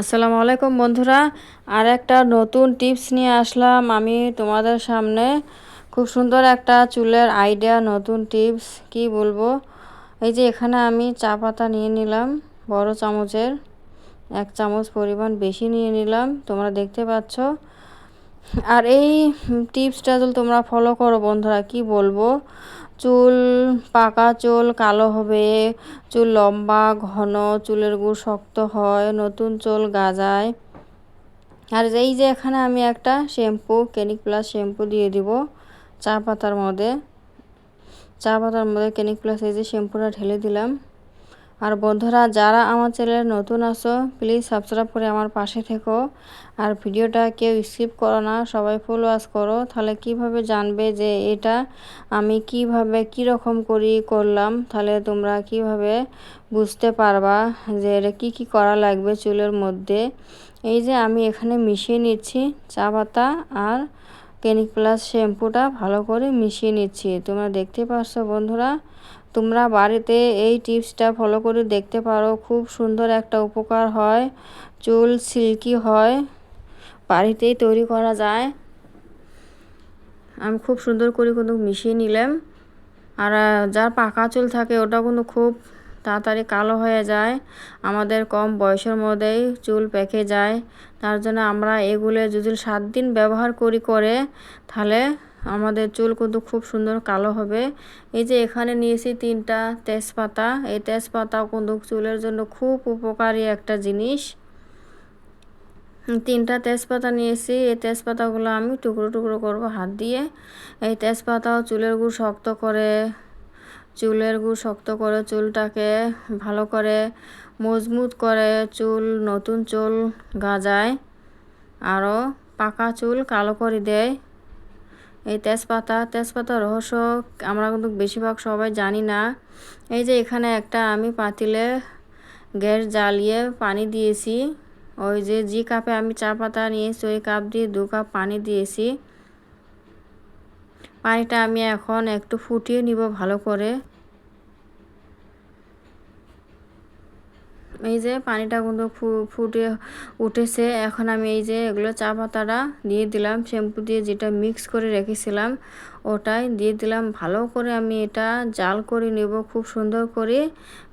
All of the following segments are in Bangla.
আসসালামু আলাইকুম বন্ধুরা। আর একটা নতুন টিপস নিয়ে আসলাম আমি তোমাদের সামনে। খুব সুন্দর একটা চুলের আইডিয়া, নতুন টিপস, কি বলব? এই যে এখানে আমি চা পাতা নিয়ে নিলাম, বড় চামচের। এক চামচ পরিমাণ বেশি নিয়ে নিলাম, তোমরা দেখতে পাচ্ছ। আর এই টিপসটা যদি তোমরা ফলো করো বন্ধুরা, কি বলব? চুল পাকা চুল, কালো হবে, চুল লম্বা, ঘন, চুলের গুড় শক্ত হয়, নতুন চুল গাজায়। আর এই যে এখানে আমি একটা শ্যাম্পু ক্যানিক প্লাস শ্যাম্পু দিয়ে দিব চা পাতার মধ্যে। চা পাতার মধ্যে ক্যানিক প্লাস এই যে শ্যাম্পুটা ঢেলে দিলাম। আর বন্ধুরা, যারা আমার চ্যানেলে নতুন আসো প্লিজ সাবস্ক্রাইব করে আমার পাশে থেকো। আর ভিডিওটা কেউ স্কিপ করো না, সবাই ফুল ওয়াশ করো। তাহলে কীভাবে জানবে যে এটা আমি কীভাবে কি রকম করি করলাম? তাহলে তোমরা কীভাবে বুঝতে পারবা যে এটা কী কী করা লাগবে চুলের মধ্যে। এই যে আমি এখানে মিশিয়ে নিচ্ছি চা পাতা আর ক্লিনিক প্লাস শ্যাম্পুটা ভালো করে মিশিয়ে নিচ্ছি। তোমরা দেখতে পাচ্ছ বন্ধুরা তোমরা বাড়িতে এই টিপসটা ফলো করে দেখতে পারো। খুব সুন্দর একটা উপকার হয়। চুল সিল্কি হয়। বাড়িতেই তৈরি করা যায়। আমি খুব সুন্দর করে কিন্তু মিশিয়ে নিলাম। আর যার পাকা চুল থাকে, ওটা কিন্তু খুব তাড়াতাড়ি কালো হয়ে যায়। আমাদের কম বয়সের মধ্যেই চুল পেকে যায়। তার জন্য আমরা এগুলো যদি সাত দিন ব্যবহার করি করে, তাহলে আমাদের চুল কিন্তু খুব সুন্দর কালো হবে। এই যে এখানে নিয়েছি তিনটা তেজপাতা। এই তেজপাতাও কিন্তু চুলের জন্য খুব উপকারী একটা জিনিস। তিনটা তেজপাতা নিয়েছি। এই তেজপাতাগুলো আমি টুকরো টুকরো করব হাত দিয়ে। এই তেজপাতাও চুলের গুড় শক্ত করে, চুলের গুড় শক্ত করে চুলটাকে ভালো করে মজবুত করে চুল, নতুন চুল গাজায়। আরও পাকা চুল কালো করে দেয়। এই তেজপাতা তেজপাতা রহস্য আমরা কিন্তু বেশিরভাগ সবাই জানি না। এই যে এখানে একটা আমি পাতিলে গ্যাস জ্বালিয়ে পানি দিয়েছি। ওই যে যে কাপে আমি চা পাতা নিয়েছি, ওই কাপ দিয়ে দু কাপ পানি দিয়েছি। পানিটা আমি এখন একটু ফুটিয়ে নিব ভালো করে। এই যে পানিটা কিন্তু ফুটে উঠেছে। এখন আমি এই যে এগুলো চা পাতাটা দিয়ে দিলাম, শ্যাম্পু দিয়ে যেটা মিক্স করে রেখেছিলাম, ওটাই দিয়ে দিলাম। ভালো করে আমি এটা জাল করে নেব, খুব সুন্দর করে।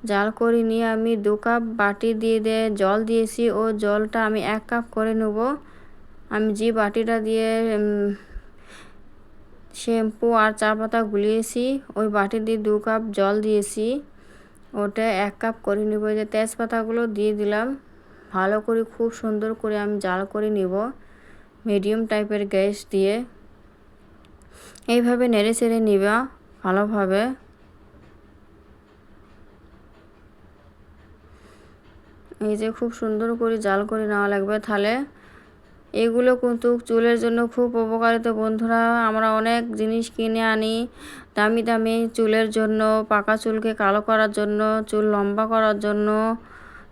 জাল করে নিয়ে আমি দু কাপ বাটি দিয়ে দিয়ে জল দিয়েছি। ও জলটা আমি এক কাপ করে নেব। আমি যে বাটিটা দিয়ে শ্যাম্পু আর চা পাতা গুলিয়েছি, ওই বাটি দিয়ে দু কাপ জল দিয়েছি। ওটা এক কাপ করে নেব যে তেজপাতাগুলো দিয়ে দিলাম। ভালো করে, খুব সুন্দর করে আমি জাল করে নিব মিডিয়াম টাইপের গ্যাস দিয়ে। এইভাবে নেড়ে চেড়ে নিবা ভালোভাবে। এই যে খুব সুন্দর করে জাল করে নেওয়া লাগবে তাহলে। এগুলো কিন্তু চুলের জন্য খুব উপকারিত। বন্ধুরা, আমরা অনেক জিনিস কিনে আনি দামি দামি চুলের জন্য, পাকা চুলকে কালো করার জন্য, চুল লম্বা করার জন্য,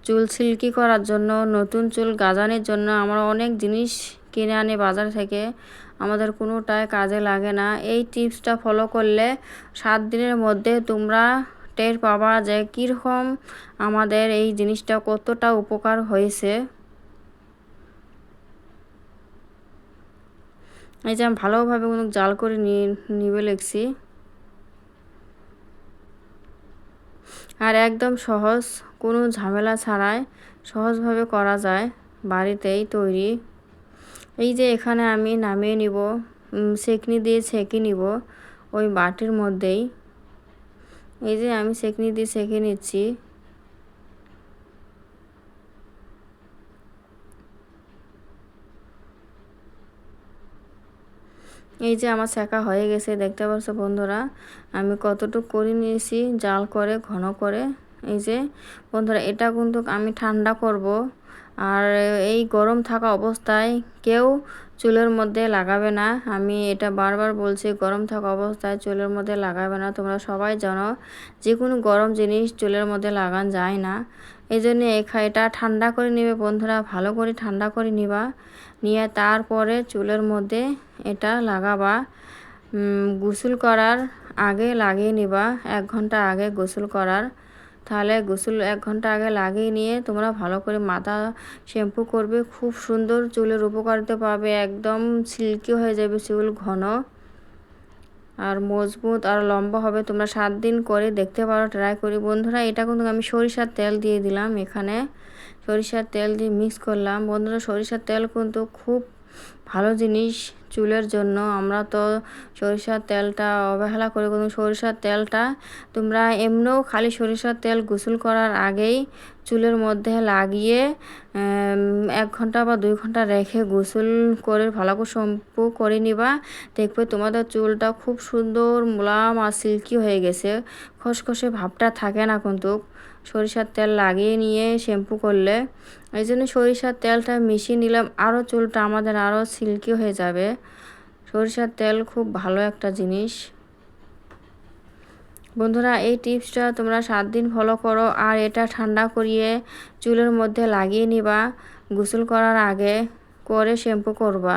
চুল সিল্কি করার জন্য, নতুন চুল গাজানির জন্য। আমরা অনেক জিনিস কিনে আনি বাজার থেকে, আমাদের কোনোটাই কাজে লাগে না। এই টিপসটা ফলো করলে সাত দিনের মধ্যে তোমরা টের পাবা যে কীরকম আমাদের এই জিনিসটা কতটা উপকার হয়েছে। এই যে আমি ভালোভাবে কোনো জাল করে নিয়ে নিবে লেগছি। আর একদম সহজ, কোনো ঝামেলা ছাড়াই সহজভাবে করা যায় বাড়িতেই তৈরি। এই যে এখানে আমি নামিয়ে নিব সেকনি দিয়ে ছেঁকে নিব ওই বাটির মধ্যেই। এই যে আমি সেকনি দিয়ে সেঁকে নিচ্ছি। এই যে আমার শেখা হয়ে গেছে, দেখতে পাচ্ছ বন্ধুরা? আমি কতটুকু করে নিয়েছি, জাল করে, ঘন করে। এই যে বন্ধুরা, এটা কিন্তু আমি ঠান্ডা করব। আর এই গরম থাকা অবস্থায় কেউ চুলের মধ্যে লাগাবে না। আমি এটা বারবার বলছি, গরম থাকা অবস্থায় চুলের মধ্যে লাগাবে না। তোমরা সবাই জানো যে কোনো গরম জিনিস চুলের মধ্যে লাগান যায় না। এই জন্য এটা ঠান্ডা করে নেবে বন্ধুরা, ভালো করে ঠান্ডা করে নিবা। নিয়ে তারপরে চুলের মধ্যে এটা লাগাবা। গোসল করার আগে লাগিয়ে নিবা, এক ঘণ্টা আগে গোসল করার। তাহলে গোসল এক ঘণ্টা আগে লাগিয়ে নিয়ে তোমরা ভালো করে মাথা শ্যাম্পু করবে, খুব সুন্দর চুলের উপকারিতা পাবে, একদম সিল্কি হয়ে যাবে চুল ঘন। আর মজবুত আর লম্বা হবে, তোমরা সাত দিন করে দেখতে পারো ট্রাই করি। বন্ধুরা, এটা কিন্তু আমি সরিষার তেল দিয়ে দিলাম এখানে। সরিষার তেল দিয়ে মিক্স করলাম। বন্ধুরা, সরিষার তেল কিন্তু খুব ভালো জিনিস চুলের জন্য। আমরা তো সরিষার তেলটা অবহেলা করে, কিন্তু সরিষার তেলটা তোমরা এমনিও খালি সরিষার তেল গোসল করার আগেই চুলের মধ্যে লাগিয়ে এক ঘণ্টা বা দুই ঘণ্টা রেখে গোসল করে, ভালো করে শ্যাম্পু করে নিবা। দেখবে তোমাদের চুলটা খুব সুন্দর মোলাম আর সিল্কি হয়ে গেছে। খসখসে ভাবটা থাকে না কিন্তু। সরিষার তেল লাগিয়ে নিয়ে শ্যাম্পু করলে। এই জন্য সরিষার তেলটা মিশিয়ে নিলাম আরও চুলটা আমাদের আরও সিল্কি হয়ে যাবে। সরিষার তেল খুব ভালো একটা জিনিস। বন্ধুরা, এই টিপসটা তোমরা সাত দিন ফলো করো আর এটা ঠান্ডা করিয়ে চুলের মধ্যে লাগিয়ে নিবা। গোসল করার আগে করে শ্যাম্পু করবা।